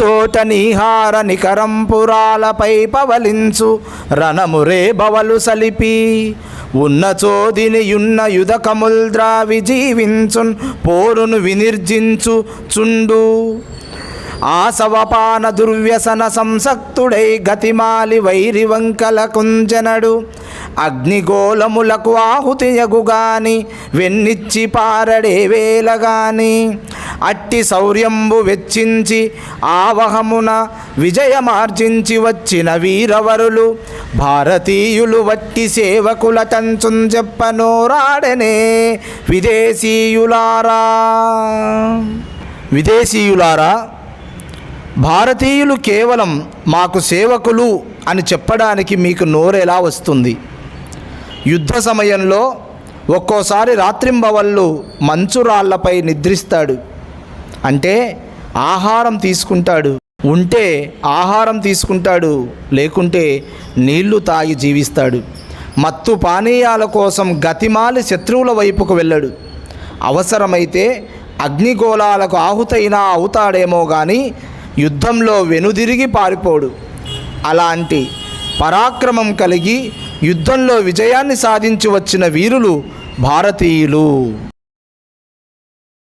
చోట నీహార నికరంపురాలపై పవలించు రణమురే బవలు సలిపి. ఉన్న చోదినియున్న యుధకముల్ద్రావి జీవించున్ పోరును వినిర్జించు చుండు. ఆసవపాన దుర్వ్యసన సంసక్తుడై గతిమాలి వైరి వంకల కుంజనడు. అగ్నిగోళములకు ఆహుతియగుగాని వెన్నిచ్చి పారడే వేలగాని అట్టి శౌర్యంబు వెచ్చించి ఆవహమున విజయమార్జించి వచ్చిన వీరవరులు భారతీయులు వట్టి సేవకుల తంచుం చెప్పనోరాడనే విదేశీయులారా. విదేశీయులారా భారతీయులు కేవలం మాకు సేవకులు అని చెప్పడానికి మీకు నోరెలా వస్తుంది? యుద్ధ సమయంలో ఒక్కోసారి రాత్రింబవళ్ళు మంచురాళ్ళపై నిద్రిస్తాడు. అంటే ఆహారం తీసుకుంటాడు. ఉంటే ఆహారం తీసుకుంటాడు. లేకుంటే నీళ్ళు తాగి జీవిస్తాడు. మత్తు పానీయాల కోసం గతిమాలి శత్రువుల వైపుకు వెళ్ళడు. అవసరమైతే అగ్నిగోళాలకు ఆహుతైనా అవుతాడేమో కానీ యుద్ధంలో వెనుదిరిగి పారిపోడు. అలాంటి పరాక్రమం కలిగి యుద్ధంలో విజయాన్ని సాధించి వచ్చిన వీరులు భారతీయులు.